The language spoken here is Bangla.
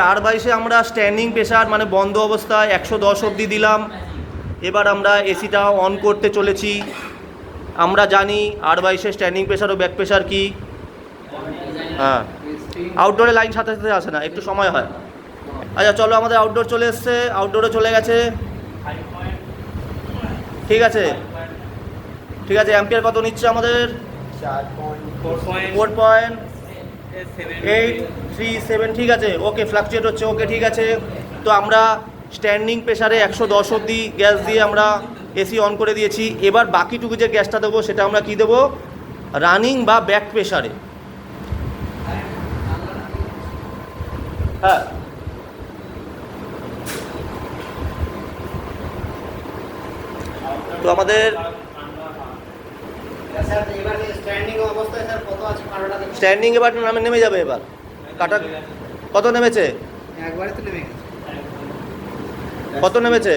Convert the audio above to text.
চার বাইশে আমরা স্ট্যান্ডিং প্রেশার মানে বন্ধ অবস্থায় একশো দশ অবধি দিলাম। এবার আমরা এসিটা অন করতে চলেছি। আমরা জানি আর বাইশে স্ট্যান্ডিং প্রেশার ও ব্যাক প্রেশার কি। হ্যাঁ। আউটডোরে লাইন সাথে সাথে আসে না একটু সময় হয়। আচ্ছা চলো আমাদের আউটডোর চলে এসছে। আউটডোরে চলে গেছে। ঠিক আছে। ঠিক আছে অ্যাম্পিয়ার কত নিচ্ছে আমাদের? Four point eight three seven, ঠিক আছে? ওকে ফ্লাকচুয়েট হচ্ছে। ওকে ঠিক আছে। তো আমরা স্ট্যান্ডিং প্রেশারে একশো দশ অব্দি গ্যাস দিয়ে আমরা এসি অন করে দিয়েছি। এবার বাকিটুকু যে গ্যাসটা দেবো, সেটা আমরা কি দেবো? রানিং বা ব্যাক প্রেশারে হ্যাঁ। তো আমাদের স্যার এবার স্ট্যান্ডিং অবস্থায়, স্যার, কত আছে? দেখুন স্ট্যান্ডিং এবার নামে নেমে যাবে এবার। কাটা কত নেমেছে? একবারে তো নেমে গেছে। কত নেমেছে?